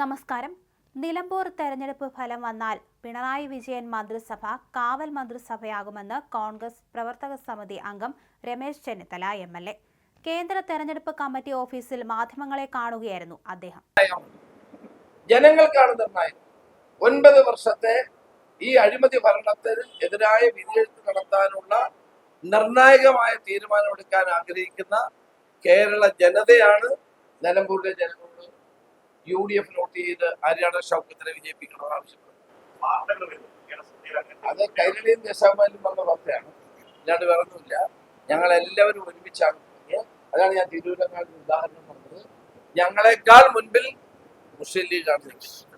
നമസ്കാരം. നിലമ്പൂർ തെരഞ്ഞെടുപ്പ് ഫലം വന്നാൽ പിണറായി വിജയൻ മന്ത്രിസഭ കാവൽ മന്ത്രിസഭയാകുമെന്ന് കോൺഗ്രസ് പ്രവർത്തക സമിതി അംഗം Ramesh Chennithala M L A. കേന്ദ്ര തെരഞ്ഞെടുപ്പ് കമ്മിറ്റി ഓഫീസിൽ മാധ്യമങ്ങളെ കാണുകയായിരുന്നു അദ്ദേഹം. ജനങ്ങൾക്കാണ് നിർണായകം ഒൻപത് വർഷത്തെ ഈ അഴിമതി ഭരണത്തിന് എതിരായ വിധിയെഴുത്ത് നടത്താനുള്ള നിർണായകമായ തീരുമാനമെടുക്കാൻ ആഗ്രഹിക്കുന്ന കേരള ജനതയാണ് നിലമ്പൂരിലെ ജനങ്ങളോട് യു ഡി എഫ് വോട്ട് ചെയ്ത് ഹരിയാണ ഷൗക്കത്തിനെ വിജയിപ്പിക്കണമെന്ന് ആവശ്യപ്പെടുന്നത് അത് കൈരളിയും ദേശാഭിമാനിലും പറഞ്ഞ വാർത്തയാണ്. അല്ലാണ്ട് വേറെ ഒന്നുമില്ല ഞങ്ങൾ എല്ലാവരും ഒരുമിച്ചാണ് അതാണ് ഞാൻ തിരൂരങ്ങാട് ഉദാഹരണം പറഞ്ഞത്. ഞങ്ങളെക്കാൾ മുൻപിൽ മുസ്ലിം ലീഗാണ് നിൽക്കുന്നത്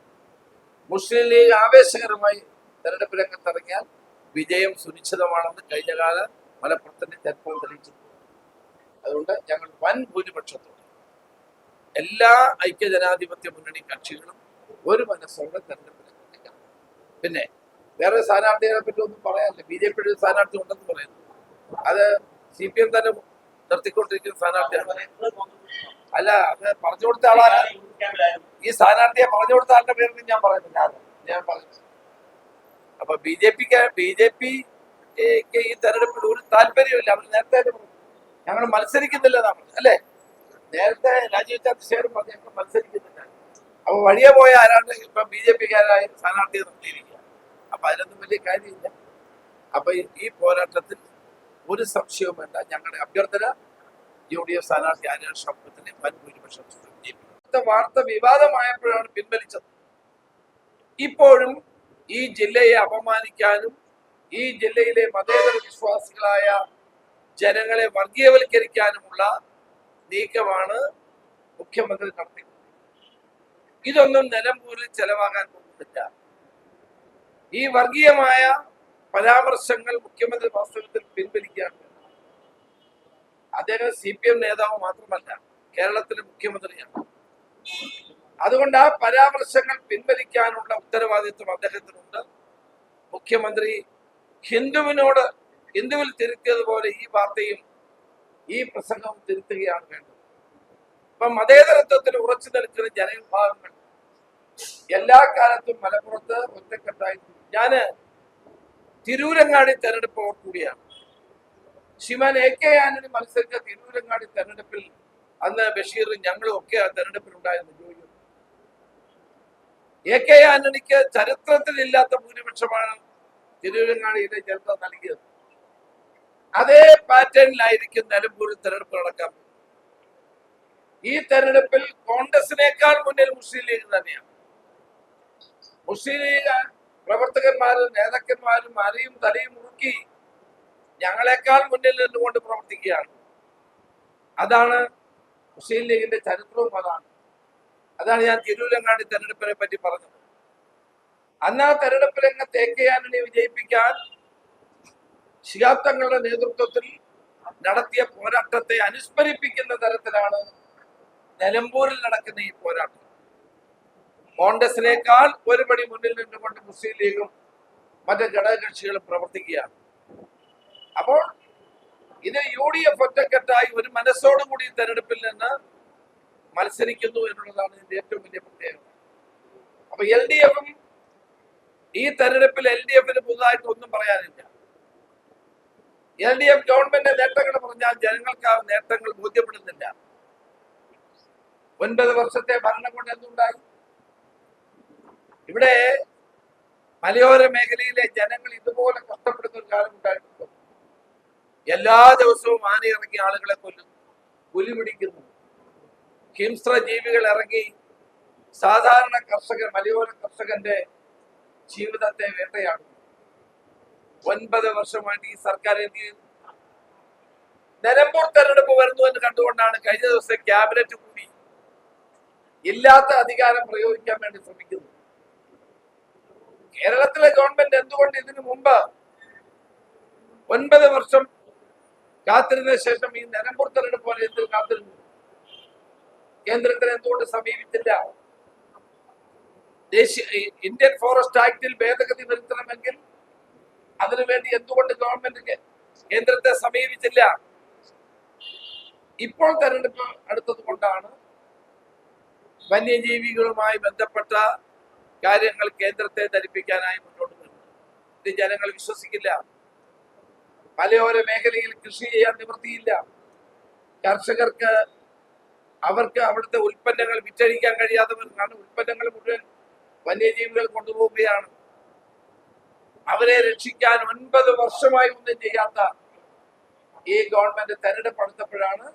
മുസ്ലിം ലീഗ് ആവേശകരമായി തെരഞ്ഞെടുപ്പ് രംഗത്തിറങ്ങിയാൽ വിജയം സുനിശ്ചിതമാണെന്ന് കഴിഞ്ഞ കാല മലപ്പുറത്തിന്റെ ചരിത്രം തെളിയിച്ചിട്ടുണ്ട്. അതുകൊണ്ട് ഞങ്ങൾ വൻ ഭൂരിപക്ഷത്തോടെ എല്ലാ ഐക്യജനാധിപത്യ മുന്നണി കക്ഷികളും ഒരു മനസ്സോടെ തെരഞ്ഞെടുപ്പ് രംഗത്തേക്കാണ് പിന്നെ വേറെ സ്ഥാനാർത്ഥികളെ പറ്റി ഒന്നും പറയാനില്ല. ബി ജെ പിയുടെ സ്ഥാനാർത്ഥി ഉണ്ടെന്ന് പറയുന്നു. അത് സി പി എം തന്നെ നിർത്തിക്കൊണ്ടിരിക്കുന്ന സ്ഥാനാർത്ഥിയാണ്. അല്ല അത് പറഞ്ഞു കൊടുത്ത ആളാണ് ഈ സ്ഥാനാർത്ഥിയെ പറഞ്ഞു കൊടുത്ത ആളുടെ പേര് ഞാൻ പറയുന്നില്ല. ഞാൻ പറഞ്ഞു അപ്പൊ ബി ജെ പിക്ക് ബി ജെ പി ഈ തെരഞ്ഞെടുപ്പിൽ ഒരു താല്പര്യമില്ല അവർ നേരത്തെ ഞങ്ങൾ മത്സരിക്കുന്നില്ല നമ്മൾ അല്ലേ? നേരത്തെ രാജീവ് ചന്ദ്രശേഖരൻ അദ്ദേഹം മത്സരിക്കുന്നില്ല അപ്പൊ വഴിയെ പോയ ആരാണ് ഇപ്പൊ ബി ജെ പിക്കാരായ സ്ഥാനാർത്ഥിയെ നിർത്തിയിരിക്കുക അപ്പൊ അതിനൊന്നും വലിയ കാര്യമില്ല. അപ്പൊ ഈ- പോരാട്ടത്തിൽ ഒരു സംശയവും വേണ്ട. ഞങ്ങളുടെ അഭ്യർത്ഥന യു ഡി എഫ് സ്ഥാനാർത്ഥി ആര്യ ഷൗക്കത്തിനെ വൻ ഭൂരിപക്ഷം വാർത്ത വിവാദമായപ്പോഴാണ് പിൻവലിച്ചത്. ഇപ്പോഴും ഈ ജില്ലയെ അപമാനിക്കാനും ഈ ജില്ലയിലെ മതേതര വിശ്വാസികളായ ജനങ്ങളെ വർഗീയവൽക്കരിക്കാനുമുള്ള നീക്കമാണ് മുഖ്യമന്ത്രി നടത്തിയത് ഇതൊന്നും നിലമ്പൂരിൽ ചെലവാകാൻ പോകുന്നില്ല. ഈ വർഗീയമായ പരാമർശങ്ങൾ മുഖ്യമന്ത്രി വാസ്തവത്തിൽ പിൻവലിക്കുകയാണ്. അദ്ദേഹം സി പി എം നേതാവ് മാത്രമല്ല കേരളത്തിലെ മുഖ്യമന്ത്രിയാണ്. അതുകൊണ്ട് ആ പരാമർശങ്ങൾ പിൻവലിക്കാനുള്ള ഉത്തരവാദിത്വം അദ്ദേഹത്തിനുണ്ട്. മുഖ്യമന്ത്രി ഹിന്ദുവിനോട് ഹിന്ദുവിൽ തിരുത്തിയതുപോലെ ഈ വാർത്തയും ഈ പ്രസംഗം തിരുത്തുകയാണ് വേണ്ടത്. ഇപ്പൊ മതേതരത്വത്തിൽ ഉറച്ചു നിൽക്കുന്ന ജനവിഭാഗങ്ങൾ എല്ലാ കാലത്തും മലപ്പുറത്ത് ഒറ്റക്കെട്ടായി ഞാൻ തിരൂരങ്ങാടി തെരഞ്ഞെടുപ്പ് കൂടിയാണ്. ശിവൻ എ കെ ആന്റണി മത്സരിച്ച തിരൂരങ്ങാടി തെരഞ്ഞെടുപ്പിൽ അന്ന് ബഷീർ ഞങ്ങളും ഒക്കെ ആ തെരഞ്ഞെടുപ്പിൽ ഉണ്ടായിരുന്നു ജോലി എ കെ ആന്റണിക്ക് ചരിത്രത്തിൽ ഇല്ലാത്ത ഭൂരിപക്ഷമാണ് തിരൂരങ്ങാടിയിലെ ജനത നൽകിയത്. അതേ പാറ്റേണിലായിരിക്കും നിലമ്പൂരിൽ തെരഞ്ഞെടുപ്പ് നടക്കാൻ. ഈ തെരഞ്ഞെടുപ്പിൽ കോൺഗ്രസിനേക്കാൾ മുന്നിൽ മുസ്ലിം ലീഗ് തന്നെയാണ്. മുസ്ലിം ലീഗ് പ്രവർത്തകന്മാരും നേതാക്കന്മാരും അരയും തലയും മുറുക്കി ഞങ്ങളെക്കാൾ മുന്നിൽ നിന്നുകൊണ്ട് പ്രവർത്തിക്കുകയാണ്. അതാണ് മുസ്ലിം ലീഗിന്റെ ചരിത്രവും അതാണ്. അതാണ് ഞാൻ തിരൂരങ്ങാടി തെരഞ്ഞെടുപ്പിനെ പറ്റി പറഞ്ഞത്. അന്ന് ആ തെരഞ്ഞെടുപ്പ് രംഗത്ത് എ കെ ആന്റണി വിജയിപ്പിക്കാൻ ശിഹാബ് തങ്ങളുടെ നേതൃത്വത്തിൽ നടത്തിയ പോരാട്ടത്തെ അനുസ്മരിപ്പിക്കുന്ന തരത്തിലാണ് നിലമ്പൂരിൽ നടക്കുന്ന ഈ പോരാട്ടം. കോൺഗ്രസിനേക്കാൾ ഒരു പടി മുന്നിൽ നിന്നുകൊണ്ട് മുസ്ലിം ലീഗും മറ്റ് ഘടകകക്ഷികളും പ്രവർത്തിക്കുകയാണ്. അപ്പോൾ ഇത് യു ഡി എഫ് ഒറ്റക്കെട്ടായി ഒരു മനസ്സോടുകൂടി തെരഞ്ഞെടുപ്പിൽ നിന്ന് മത്സരിക്കുന്നു എന്നുള്ളതാണ് ഇതിന്റെ ഏറ്റവും വലിയ പ്രത്യേകത. അപ്പൊ എൽ ഡി എഫും ഈ തെരഞ്ഞെടുപ്പിൽ എൽ ഡി എഫിന് പുതുതായിട്ട് ഒന്നും പറയാനില്ല. എൽ ഡി എഫ് ഗവൺമെന്റ് നേട്ടങ്ങൾ പറഞ്ഞാൽ ജനങ്ങൾക്ക് ആ നേട്ടങ്ങൾ ബോധ്യപ്പെടുന്നില്ല. ഒൻപത് വർഷത്തെ ഭരണം കൊണ്ട് എന്തുണ്ടായി? ഇവിടെ മലയോര മേഖലയിലെ ജനങ്ങൾ ഇതുപോലെ കഷ്ടപ്പെടുന്ന ഒരു കാലം ഉണ്ടായിട്ടുണ്ടോ. എല്ലാ ദിവസവും ആന ഇറങ്ങി ആളുകളെ കൊല്ലുന്നു പുലി പിടിക്കുന്നു. ഹിംസ്ര ജീവികൾ ഇറങ്ങി സാധാരണ കർഷകൻ മലയോര കർഷകന്റെ ജീവിതത്തെ വേട്ടയാടുന്നു. ഒൻപത് വർഷമായിട്ട് ഈ സർക്കാർ എന്ത് ചെയ്യുന്നു? നിലമ്പൂർ തെരഞ്ഞെടുപ്പ് വരുന്നു എന്ന് കണ്ടുകൊണ്ടാണ് കഴിഞ്ഞ ദിവസം ക്യാബിനറ്റ് കൂടി ഇല്ലാത്ത അധികാരം പ്രയോഗിക്കാൻ വേണ്ടി ശ്രമിക്കുന്നത്. കേരളത്തിലെ ഗവൺമെന്റ് എന്തുകൊണ്ട് ഇതിനു മുമ്പ് ഒൻപത് വർഷം കാത്തിരുന്ന ശേഷം ഈ നിലമ്പൂർ തെരഞ്ഞെടുപ്പ് പോലെ എന്തിനു കാത്തിരുന്നു? കേന്ദ്രത്തിന് എന്തുകൊണ്ട് സമീപിച്ചില്ല? ദേശീയ ഇന്ത്യൻ ഫോറസ്റ്റ് ആക്ടിൽ ഭേദഗതി വരുത്തണമെങ്കിൽ അതിനുവേണ്ടി എന്തുകൊണ്ട് ഗവൺമെന്റ് കേന്ദ്രത്തെ സമീപിച്ചില്ല? ഇപ്പോൾ തെരഞ്ഞെടുപ്പ് അടുത്തത് കൊണ്ടാണ് വന്യജീവികളുമായി ബന്ധപ്പെട്ട കാര്യങ്ങൾ കേന്ദ്രത്തെ ധരിപ്പിക്കാനായി മുന്നോട്ട് വരുന്നത്. ഇത് ജനങ്ങൾ വിശ്വസിക്കില്ല. മലയോര മേഖലയിൽ കൃഷി ചെയ്യാൻ നിവൃത്തിയില്ല. കർഷകർക്ക് അവർക്ക് അവിടുത്തെ ഉൽപ്പന്നങ്ങൾ വിറ്റഴിക്കാൻ കഴിയാത്തവർക്കാണ് ഉൽപ്പന്നങ്ങൾ മുഴുവൻ വന്യജീവികൾ കൊണ്ടുപോവുകയാണ്. അവരെ രക്ഷിക്കാൻ ഒൻപത് വർഷമായി ഒന്നും ചെയ്യാത്ത ഈ ഗവൺമെന്റ് തെരഞ്ഞെടുപ്പെടുത്തപ്പോഴാണ്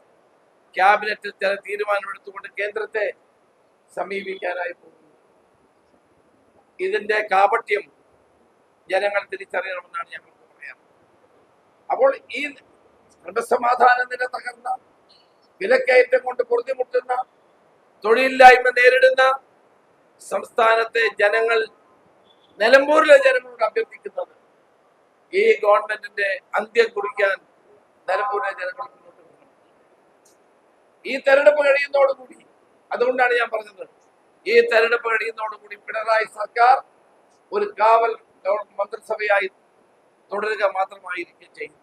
ക്യാബിനറ്റിൽ ചില തീരുമാനമെടുത്തുകൊണ്ട് കേന്ദ്രത്തെ സമീപിക്കാനായി പോകുന്നത്. ഇതിന്റെ കാപട്യം ജനങ്ങൾ തിരിച്ചറിയണമെന്നാണ് ഞങ്ങൾക്ക് പറയാം അപ്പോൾ ഈ ക്രമസമാധാന നില തകർന്ന വിലക്കയറ്റം കൊണ്ട് പൊറുതിമുട്ടുന്ന തൊഴിലില്ലായ്മ നേരിടുന്ന സംസ്ഥാനത്തെ ജനങ്ങൾ നിലമ്പൂരിലെ ജനങ്ങളോട് അഭ്യർത്ഥിക്കുന്നത് ഈ ഗവൺമെന്റിന്റെ അന്ത്യം കുറിക്കാൻ നിലമ്പൂരിലെ ജനങ്ങൾ ഈ തെരഞ്ഞെടുപ്പ് കഴിയുന്നതോടുകൂടി അതുകൊണ്ടാണ് ഞാൻ പറഞ്ഞത് ഈ തെരഞ്ഞെടുപ്പ് കഴിയുന്നതോടുകൂടി പിണറായി സർക്കാർ ഒരു കാവൽ മന്ത്രിസഭയായി തുടരുക മാത്രമായിരിക്കും ചെയ്യുന്നത്